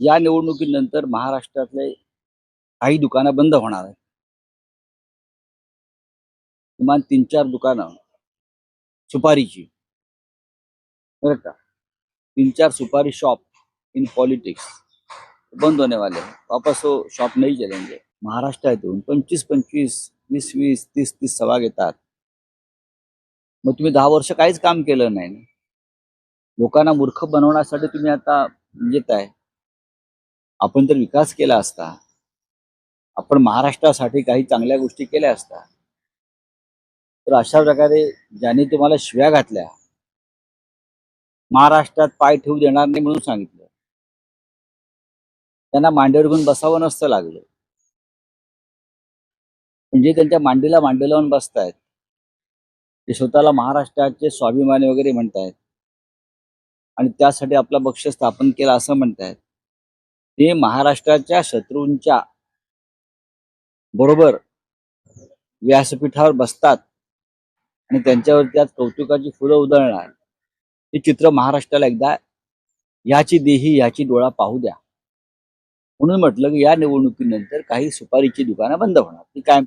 या निवडणुकीनंतर महाराष्ट्रातले काही दुकानं बंद होणार आहेत. किमान तीन चार दुकानं सुपारीची. बरं का? तीन चार सुपारी शॉप इन पॉलिटिक्स बंद होण्यावाले वापस हो शॉप नाही चलेंगे. महाराष्ट्रातून पंचवीस पंचवीस वीस वीस तीस तीस सभा घेतात. मग तुम्ही दहा वर्ष काहीच काम केलं नाही लोकांना मूर्ख बनवण्यासाठी तुम्ही आता येत आहे. आपण तर विकास केला असता आपण महाराष्ट्रासाठी काही चांगल्या गोष्टी केल्या असता तर अशा प्रकारे ज्याने तुम्हाला शिव्या घातल्या महाराष्ट्रात पाय ठेवू देणार नाही म्हणून सांगितलं. त्यांना मांडीवर घेऊन बसावं नसतं लागलं. म्हणजे त्यांच्या मांडीला मांडी लावून बसतायत. ते स्वतःला महाराष्ट्राचे स्वाभिमानी वगैरे म्हणतायत. आणि त्यासाठी आपला पक्ष स्थापन केला असं म्हणतायत. ते महाराष्ट्राच्या शत्रूंच्या बरोबर व्यासपीठावर बसतात आणि त्यांच्यावरती आज कौतुकाची फुलं उधळणार. हे चित्र महाराष्ट्राला एकदा ह्याची देही ह्याची डोळा पाहू द्या. म्हणून म्हटलं की या निवडणुकीनंतर काही सुपारीची दुकानं बंद होणार. ती काय